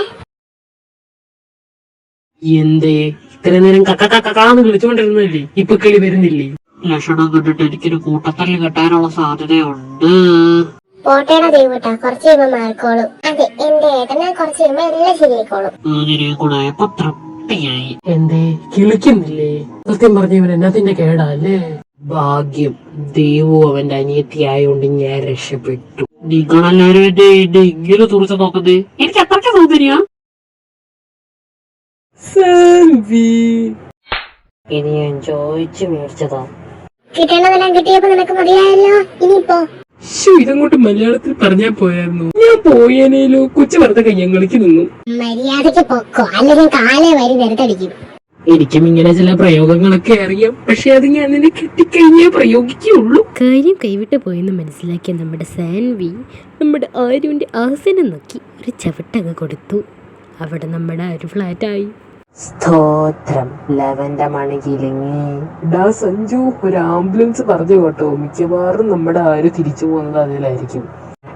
എന്തേ? ഇത്ര നേരം കക്ക കക്കാന്ന് വിളിച്ചുകൊണ്ടിരുന്നില്ലേ ഇപ്പൊ കിളി വരുന്നില്ലേ? ലക്ഷണം കണ്ടിട്ട് എനിക്കൊരു കൂട്ടത്തല്ല് കെട്ടാനുള്ള സാധ്യതയുണ്ട്. പോട്ടേടെ ദൈവട്ടാ കുറച്ച് കഴിയുമ്പോ മാറിക്കോളും. അതെ എന്റെ ഏട്ടനെ കുറച്ച് കഴിയുമ്പോ എല്ലാം ശരിയായിക്കോളും. അങ്ങനെ കൂടെ തൃപ്തിയായി. എന്തേ കിളിക്കുന്നില്ലേ? സത്യം പറഞ്ഞ ഇവൻ എന്നത്തിന്റെ കേടാല്ലേ? ഭാഗ്യം ദേവു അവന്റെ അനിയത്തിയായോണ്ട് ഞാൻ രക്ഷപ്പെട്ടു. നിങ്ങളെല്ലാരും എന്നെ എന്നെ ഇങ്ങനെ തുറച്ചു നോക്കുന്നേ? എനിക്ക് അത്രയ്ക്ക് സൗന്ദര്യ? ഇനി ഞാൻ ചോദിച്ചു മേടിച്ചതാ. കിട്ടേണ്ടതെല്ലാം കിട്ടിയപ്പോ നിനക്ക് മതിയായല്ലോ? ഇനിയിപ്പോ? ശ്ശോ, ഇതങ്ങോട്ട് മലയാളത്തിൽ പറഞ്ഞാ പോയായിരുന്നു. ഞാൻ പോയേനേലോ കൊച്ചു വെറുതെ കയ്യങ്ങളിക്ക് നിന്നു. മര്യാദയ്ക്ക് പൊക്കോ. അല്ലെങ്കിൽ കാലേ വരി വെറുതടിക്കും എനിക്കും ഇങ്ങനെ ചില പ്രയോഗങ്ങളൊക്കെ അറിയാം. പക്ഷെ അത് ഞാൻ നിന്നെ കെട്ടിക്കഴിഞ്ഞേ പ്രയോഗിക്കുള്ളൂ കാര്യം കൈവിട്ട് പോയെന്ന് മനസ്സിലാക്കിയ നമ്മുടെ സാൻവി നമ്മുടെ ആരുവിന്റെ ആസനം നോക്കി ഒരു ചവിട്ടങ്ങ് കൊടുത്തു. അവിടെ നമ്മുടെ ആരു ഫ്ലാറ്റായി സ്തോത്രം. ലവന്റെ മണി കിളിങ്ങി ഡാ സഞ്ജു ഒരു ആംബുലൻസ് പറഞ്ഞു കേട്ടോ. മിക്കവാറും നമ്മുടെ ആര് തിരിച്ചു പോകുന്നത് അതിലായിരിക്കും.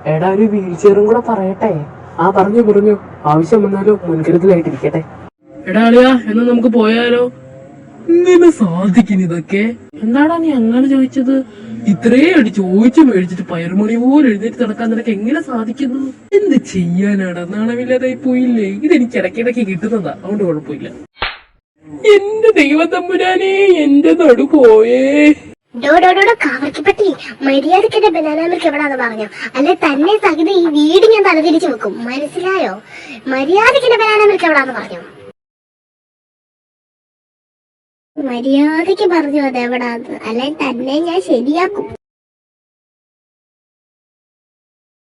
എടാ ഒരു വീൽ ചെയറും കൂടെ പറയട്ടെ? ആ പറഞ്ഞു പറഞ്ഞു. ആവശ്യം വന്നാലോ? മുൻകരുതലായിട്ടിരിക്കട്ടെ. എടാ അളിയാ എന്നാ നമുക്ക് പോയാലോ? ഇങ്ങനെ സാധിക്കും ഇതൊക്കെ എന്താടാ നീ അങ്ങനെ ചോദിച്ചത്? ഇത്രയും അടി ചോദിച്ചു മേടിച്ചിട്ട് പയർമണി പോലെ എഴുന്നേറ്റ് നടക്കാൻ നിനക്ക് എങ്ങനെ സാധിക്കുന്നു? എന്ത് ചെയ്യാനാടാ? നാണമില്ലാതായി പോയില്ലേ? ഇതെനിക്ക് ഇടയ്ക്കിടയ്ക്ക് കിട്ടുന്നതാ. അതുകൊണ്ട് കുഴപ്പമില്ല. എന്റെ ദൈവത്തമ്പുരാനെ എന്റെ നടു പോയേ ഡോ ഡോ ഡോ ഡോ കാവർക്കിപ്പട്ടി മര്യാദയ്ക്ക് എന്റെ ബനാന മിൽക്ക് എവിടാന്ന് പറഞ്ഞു. അല്ലെ തന്നെ സഹിതം ഈ വീട് ഞാൻ തലതിരിച്ചു വെക്കും. മനസ്സിലായോ? മര്യാദയ്ക്ക് ബനാനാമൃക്ക് ബനാന മിൽക്ക് എവിടാന്ന് പറഞ്ഞു. മര്യാദയ്ക്ക് പറഞ്ഞു അത്? എവിടാന്ന് അല്ലെ തന്നെ ഞാൻ ശരിയാക്കും.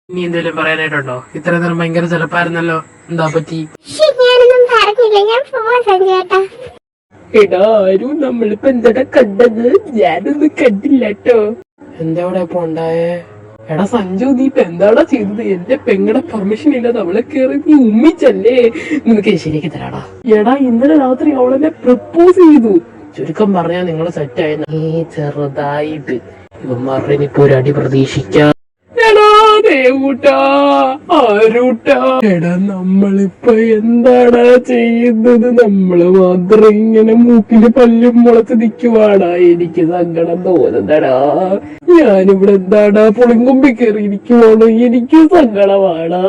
നീ എന്തെങ്കിലും പറയാനായിട്ടുണ്ടോ? ഇത്ര നേരം ഭയങ്കര ചെലപ്പായിരുന്നല്ലോ. എന്താ പറ്റി? ഞാനൊന്നും പറഞ്ഞില്ല. ഞാൻ പോവാ സഞ്ജേട്ടാ എടാ ആരും നമ്മളിപ്പോ എന്താ കണ്ടത്? ഞാനൊന്നും കണ്ടില്ല കേട്ടോ എന്താ ഇപ്പൊ ഉണ്ടായേ? എടാ സഞ്ജു നീ ഇപ്പൊ എന്താടാ ചെയ്തത്? എന്റെ പെങ്ങടെ പെർമിഷൻ ഇല്ല നമ്മളെ കേറി നീ ഉമ്മിച്ചല്ലേ? നിനക്ക് ശരിയാക്കി തരാടാ. എടാ ഇന്നലെ രാത്രി അവളെന്നെ പ്രപ്പോസ് ചെയ്തു. ചുരുക്കം പറഞ്ഞാൽ നിങ്ങൾ സെറ്റായി നീ ചെറുതായിട്ട് ഇവന്മാരുടെ ഇനിയിപ്പോ ഒരു അടി പ്രതീക്ഷിക്കാം. എടാ നമ്മളിപ്പോ എന്താടാ ചെയ്യുന്നത്? നമ്മൾ മാത്രം ഇങ്ങനെ മൂക്കിൽ പല്ലും മുളച്ച് നിക്കുവാടാ. എനിക്ക് സങ്കടം തോന്നുന്നടാ. ഞാനിവിടെ എന്താടാ പുളിങ്കുമ്പി കയറിയിരിക്കുവാണോ എനിക്ക് സങ്കടമാടാ.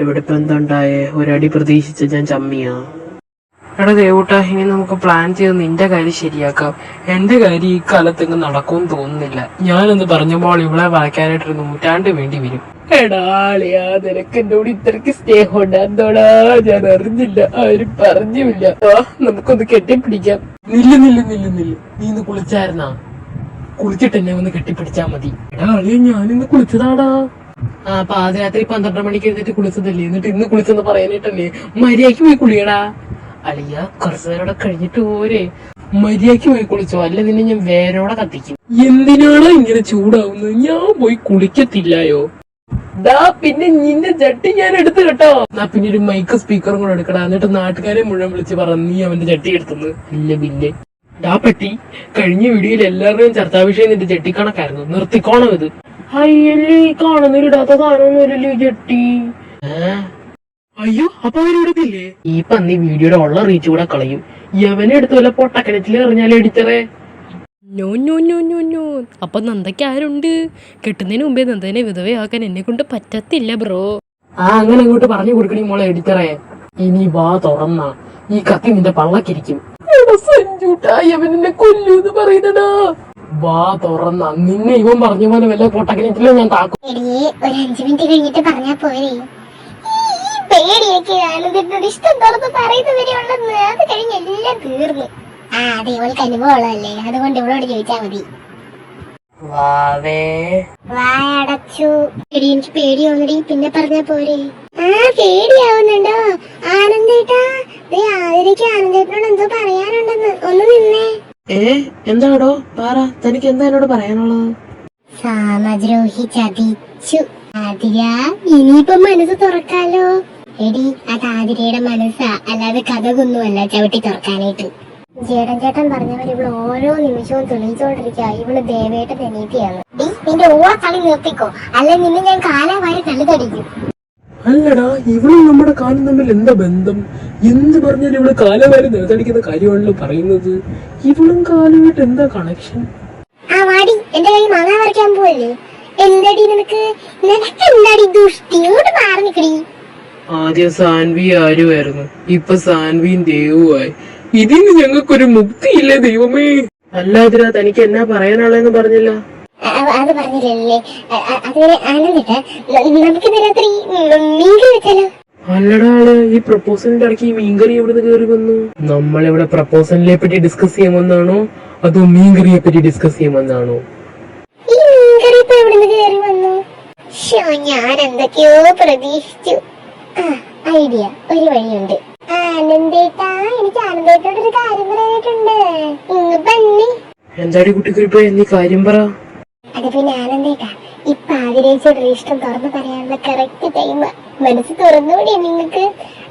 എവിടെ ഇപ്പൊ എന്തുണ്ടായേ? ഒരടി പ്രതീക്ഷിച്ച ഞാൻ ചമ്മിയാ. എടാ ദേവൂട്ടാ ഇനി നമുക്ക് പ്ലാൻ ചെയ്ത് നിന്റെ കാര്യം ശരിയാക്കാം. എന്റെ കാര്യം ഈ കാലത്തെങ്ങ് നടക്കും തോന്നുന്നില്ല. ഞാനൊന്ന് പറഞ്ഞപ്പോൾ ഇവളെ വായിക്കാനായിട്ടൊരു നൂറ്റാണ്ട് വേണ്ടി വരും. എടാ ആളിയാ നിനക്ക് എന്നോട് ഇത്രക്ക് സ്നേഹം ഉണ്ടായിരുന്നോടാ ഞാൻ അറിഞ്ഞില്ല ആരും പറഞ്ഞില്ല നമുക്കൊന്ന് കെട്ടിപ്പിടിക്കാം. നില്ല് നില്ല് നില്ല് നില്ല്. നീ ഇന്ന് കുളിച്ചായിരുന്നാ? കുളിച്ചിട്ട് എന്നെ ഒന്ന് കെട്ടിപ്പിടിച്ചാ മതി. എടാ ആളിയ ഞാനിന്ന് കുളിച്ചതാടാ. ആ പാതിരാത്രി പന്ത്രണ്ട് മണിക്ക് എഴുന്നേറ്റ് കുളിച്ചതല്ലേ? എന്നിട്ട് ഇന്ന് കുളിച്ചെന്ന് പറയാനായിട്ടല്ലേ? മര്യാദയ്ക്ക് പോയി കുളിയടാ. അളിയ കുറച്ചു കഴിഞ്ഞിട്ട് പോരെ. മര്യാദയ്ക്ക് പോയി കുളിച്ചോ അല്ല നിന്നെ ഞാൻ വേരോടെ കത്തിക്കും. എന്തിനാണ് ഇങ്ങനെ ചൂടാവുന്നത്? ഞാൻ പോയി കുളിക്കത്തില്ലായോ? ദാ പിന്നെ നിന്റെ ചട്ടി ഞാൻ എടുത്തു കേട്ടോ. എന്നാ പിന്നെ ഒരു മൈക്ക് സ്പീക്കറും കൂടെ എടുക്കടാ. എന്നിട്ട് നാട്ടുകാരെ മുഴുവൻ വിളിച്ച് പറ നീ അവന്റെ ചട്ടി എടുത്തെന്ന് ഇല്ല പിന്നെ. ഡാ പെട്ടി കഴിഞ്ഞ വീഡിയോയിൽ എല്ലാവരുടെയും ചർച്ചാ വിഷയം നിന്റെ ചട്ടി കണക്കായിരുന്നു. നിർത്തിക്കോണം ഇത്. അയ്യല്ലേ ഈ കാണുന്നിടാത്ത സാധനമൊന്നുമില്ലല്ലോ ഈ ചട്ടി ഏ? അയ്യോ അപ്പൊ അവരിവിടത്തില്ലേ ഈ പന്നി വീഡിയോയുടെ ഉള്ള റീച്ച് കൂടെ കളയും. യവനെ എടുത്ത് വല്ല പൊട്ടക്കിണറ്റിൽ എറിഞ്ഞാലേ എഡിറ്ററെ no no no no no. അപ്പൊ നന്ദയ്ക്ക് ആരുണ്ട്? കെട്ടുന്നതിന് മുമ്പേ നന്ദനെ വിധവയാക്കാൻ എന്നെ കൊണ്ട് പറ്റത്തില്ല ബ്രോ. ആ അങ്ങനെ ഇങ്ങോട്ട് പറഞ്ഞു കൊടുക്കണേ മോളെ എഡിറ്ററെ ഇനി വാ തുറന്ന. ഈ കത്തി നിന്റെ പള്ളക്കിരിക്കും. കൊല്ലൂന്ന് പറയുന്നടാ. വാ തുറന്ന. നിന്നെ ഇവൻ പറഞ്ഞ പോലെ വല്ല പൊട്ടക്കിണറ്റിലും ഞാൻ താക്കും ഒരു അഞ്ചു മിനിറ്റ് കഴിഞ്ഞിട്ട് പറഞ്ഞാ പോരെ. പേടിയൊക്കെ ആനന്ദിനോട് ഇഷ്ടം തുറന്ന് പറയുന്നവരെ ഉണ്ടെന്ന്. അത് കഴിഞ്ഞ് എല്ലാം തീർന്നു. ആ അതെ ഇവൾക്ക് അനുഭവമുള്ളതല്ലേ. അതുകൊണ്ട് ഇവളോട് ചോദിച്ചാ മതി. വായടച്ചു. എടി എനിക്ക് പേടിയാവുന്നടി. പിന്നെ പറഞ്ഞാ പോരെ. ആ പേടിയാവുന്നുണ്ടോ? ആനന്ദേട്ടാ ദേ ആതിരയ്ക്ക് ആനന്ദേട്ടനോട് എന്തോ പറയാനുണ്ടെന്ന്. ഒന്ന് നിന്നേ. ഏ എന്താടോ? പാറ. തനിക്ക് എന്താ എന്നോട് പറയാനുള്ളത്? സാമദ്രോഹി ചതിച്ചു. അതിരാ ഇനിയിപ്പം മനസ്സ് തുറക്കാലോ? എടി അത് ആതിരയുടെ മനസ്സാ അല്ലാതെ കഥകൊന്നുമല്ല ചവിട്ടി തുറക്കാനായിട്ട്. ജേടൻ ചേട്ടൻ പറഞ്ഞവർ ഇവൾ ഓരോ നിമിഷവും തെളിയിച്ചോണ്ടിരിക്ക ഇവൾ ദേവേട്ട ഡി നിന്റെ ഓള കളി നിർത്തിക്കോ. അല്ലെ നിന്നെ ഞാൻ കാലാവാരി തള്ളിത്തടിക്കും അല്ലടാ ഇവളും നമ്മുടെ കാലം തമ്മിൽ എന്താ ബന്ധം? എന്ത് പറഞ്ഞാലും ഇവൾ കാലവാരി നിലത്തടിക്കുന്ന കാര്യമാണല്ലോ പറയുന്നത്. ഇവളും കാലുമായിട്ട് എന്താ കണക്ഷൻ ആ വാടി എന്റെ കൈ മാങ്ങാ പറിക്കാൻ പോവല്ലേ? എന്തടി നിനക്ക്? നിനക്ക് എന്താടി ദുഷ്ടിയോട് മാറി നിക്കടി. ആദ്യം സാൻവി ആരുമായിരുന്നു? ഇപ്പൊ സാൻവിയും ദേവുമായി. ഇതിന് ഞങ്ങൾക്കൊരു മുക്തിയില്ലേ ദൈവമേ? അല്ലാതിരാ തനിക്ക് എന്നാ പറയാനുള്ളതെന്ന് പറഞ്ഞില്ല? അത് പറഞ്ഞില്ലല്ലേ. അ- അ- ആനന്ദിട്ട് നമുക്ക് രാത്രി മീൻ വെച്ചാലോ? അല്ലടാ ഈ പ്രപ്പോസലിന്റെ ഇടയ്ക്ക് ഈ മീൻകറി എവിടുന്ന് കയറി വന്നു? നമ്മളിവിടെ പ്രപ്പോസലിനെ പറ്റി ഡിസ്കസ് ചെയ്യാമെന്നാണോ അതോ മീൻകറിയെ പറ്റി ഡിസ്കസ് ചെയ്യാമെന്നാണോ ഈ മീൻകറി ഇപ്പൊ എവിടുന്ന് കയറി വന്നു? ഞാൻ എന്തൊക്കെയോ പ്രതീക്ഷിച്ചു. ഐഡിയ. ഒരു വഴിയുണ്ട്. ആനന്ദേട്ടാ എനിക്ക് ആനന്ദേട്ടോട് ഒരു കാര്യം പറയാനായിട്ടുണ്ട്. ഇന്ന് പന്നി എന്താടി കുട്ടിക്കുറിപ്പ് നീ കാര്യം പറ. അത് പിന്നെ ആനന്ദേട്ടാ ഇപ്പൊ ആഗ്രഹിച്ചോട് ഇഷ്ടം തുറന്നു പറയാനുള്ള കറക്റ്റ് ടൈം മനസ്സ് തുറന്നുകൂടി നിങ്ങൾക്ക്.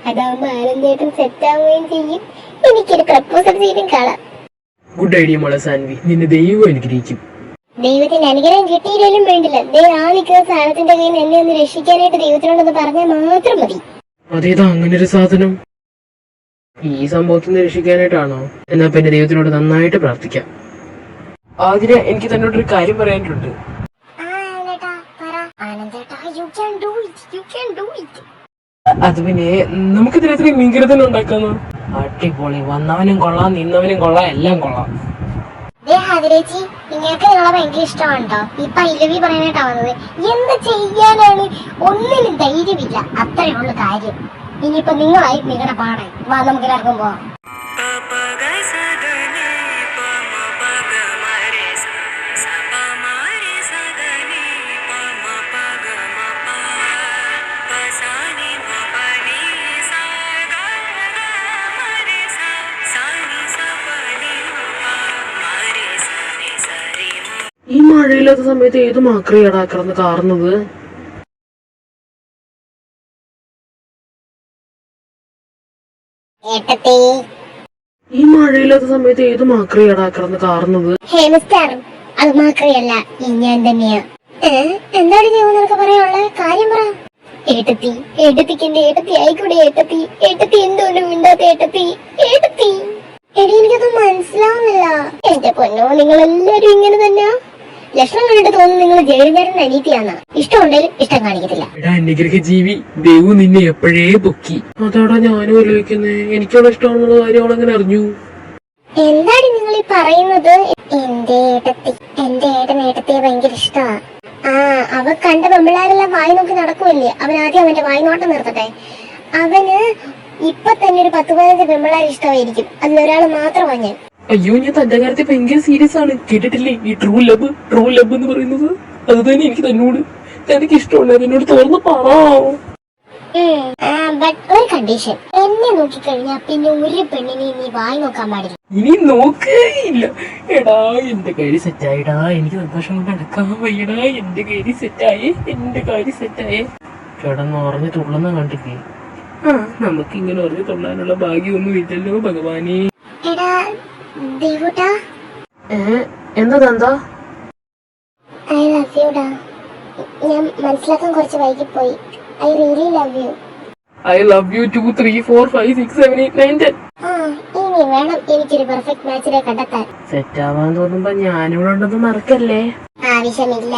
അതാവുമ്പോ ആനന്ദേട്ടൻ സെറ്റ് ആവുകയും ചെയ്യും. എനിക്കൊരു പ്രപ്പോസൽ ചെയ്തും കാണാം. ഗുഡ് ഐഡിയ മോളെ സാൻവി. നിന്നെ ദൈവം അനുഗ്രഹിക്കും. ദൈവത്തിന്റെ അനുഗ്രഹം കിട്ടിയില്ലേലും വേണ്ടില്ല. ദേ ആ നിൽക്കുന്ന സാധനത്തിന്റെ കയ്യിൽ എന്നെ ഒന്ന് രക്ഷിക്കാനായിട്ട് ദൈവത്തിനോടൊന്ന് പറഞ്ഞാൽ മാത്രം മതി. അതേതാ അങ്ങനെ ഒരു സാധനം? ഈ സംഭവത്തിൽ നിന്ന് രക്ഷിക്കാനായിട്ടാണോ? എന്നാ പിന്നെ ദൈവത്തിനോട് നന്നായിട്ട് പ്രാർത്ഥിക്കാം. ആതിര എനിക്ക് തന്നോട് ഒരു കാര്യം പറയാനുണ്ട്. അത് പിന്നെ നമുക്ക് ഇതിനകത്ത് മീൻകറി തന്നെ ഉണ്ടാക്കാന്നോ? അടിപൊളി. വന്നവനും കൊള്ളാം നിന്നവനും കൊള്ളാം എല്ലാം കൊള്ളാം. ദേ ഹാദിരേച്ചി നിങ്ങൾക്ക് നിങ്ങളെ ഭയങ്കര ഇഷ്ടമാണോ ഈ ഇലവി പറയാനായിട്ടാ വന്നത്. എന്ത് ചെയ്യാനാണ്? ഒന്നിനും ധൈര്യമില്ല. അത്രയുള്ള കാര്യം. ഇനിയിപ്പോ നിങ്ങളായി നിങ്ങളുടെ പാടായി. വാ നമുക്ക് എല്ലാവർക്കും പോവാം. ഈ മഴയില്ലാത്ത സമയത്ത് ഏത് മാക്രിയാടാ കിടന്ന് കാർന്നത് ഈ മഴയില്ലാത്ത സമയത്ത് ഏത് മാക്രിയാടാ കിടന്ന് കാർന്നത് അത് മാത്രമല്ല ഈ ഞാൻ തന്നെയാ. എന്താണ് നിനക്ക് പറയാനുള്ളത്? കാര്യം പറ. ഏട്ടത്തി ഏട്ടത്തിക്ക് എന്റെ ഏട്ടത്തി ആയിക്കൂടെ ഏട്ടത്തി. ഏട്ടത്തി എന്തുകൊണ്ട് മിണ്ടാത്ത ഏട്ടത്തി? ഏട്ടത്തി. എടി എനിക്കത് മനസ്സിലാവുന്നില്ല. എന്റെ പൊന്നോ നിങ്ങൾ എല്ലാരും ഇങ്ങനെ തന്നെയാ? ലക്ഷണം കണ്ടിട്ട് തോന്നുന്നു നിങ്ങൾ ജയിലുകാരൻ അനീതിയാന്നാ ഇഷ്ടമുണ്ടെങ്കിൽ ഇഷ്ടം കാണിക്കത്തില്ല. എടാ അനുഗ്രഹ ജീവി ദൈവം നിന്നെ എപ്പോഴേ പൊക്കി. അതാടാ ഞാനും ആലോചിക്കുന്നേ. എനിക്കുള്ള ഇഷ്ടമാണെന്നുള്ള കാര്യം അങ്ങനെ അറിഞ്ഞു? എന്താടി നിങ്ങൾ ഈ പറയുന്നത്? എന്റെ ഏട്ടത്തി എന്റെ ഏട്ടൻ ഏട്ടത്തിയെ ഭയങ്കര ഇഷ്ടമാ. ആ അവ കണ്ട പെമ്പിള്ളാരെല്ലാം വായി നോക്കി നടക്കുമല്ലേ അവൻ ആദ്യം അവന്റെ വായി നോട്ടം നിർത്തട്ടെ. അവന് ഇപ്പൊ തന്നെ ഒരു പത്ത് പതിനഞ്ച് പെമ്പിള്ളാർ ഇഷ്ടമായിരിക്കും. അതിലൊരാൾ മാത്രമാണ് ഞാൻ. അയ്യോ ഞാൻ തന്റെ കാര്യത്തിൽ ഭയങ്കര സീരിയസ് ആണ്. കേട്ടിട്ടില്ലേ? ഈ ട്രൂ ലവ് ട്രൂ ലവ് എന്ന് പറയുന്നത്? അത് തന്നെ എനിക്ക് തന്നോട്. എനിക്ക് ഇഷ്ടമുണ്ട് എന്നോട് തുറന്ന് പറയാമോ ബട്ട് ഒരു കണ്ടീഷൻ എന്നെ നോക്കിക്കഴിഞ്ഞാ പിന്നെ ഒരു പെണ്ണിനെ നീ വായി നോക്കാൻ പാടില്ല. ഇനി നോക്കുകയില്ല എടാ എന്റെ കാര്യം സെറ്റായിടാ എനിക്ക് സന്തോഷം കൊണ്ട് നടക്കാൻ വയ്യടാ. എന്റെ കാര്യം സെറ്റായി എന്റെ കാര്യം സെറ്റായേ ഉറഞ്ഞു തുള്ളുന്ന കണ്ടില്ലേ? ആ. നമുക്ക് ഇങ്ങനെ ഉറഞ്ഞു തുള്ളാനുള്ള ഭാഗ്യമൊന്നും ഇല്ലല്ലോ ഭഗവാനെ. എടാ ദേവുട്ടാ എന്താ ഐ ലവ് ഞാൻ മനസ്സിലാക്കാൻ കുറച്ച് വൈകിപ്പോയി. I really love you I love you two three four five six seven eight nine ten ആ ഇനി വേണം എനിക്കൊരു പെർഫെക്റ്റ് മാച്ചിനെ കണ്ടെത്താൻ. സെറ്റ് ആവാൻ തോന്നുമ്പോ ഞാനിവിടെ ഉണ്ടെന്ന് മറക്കല്ലേ? ആവശ്യമില്ല.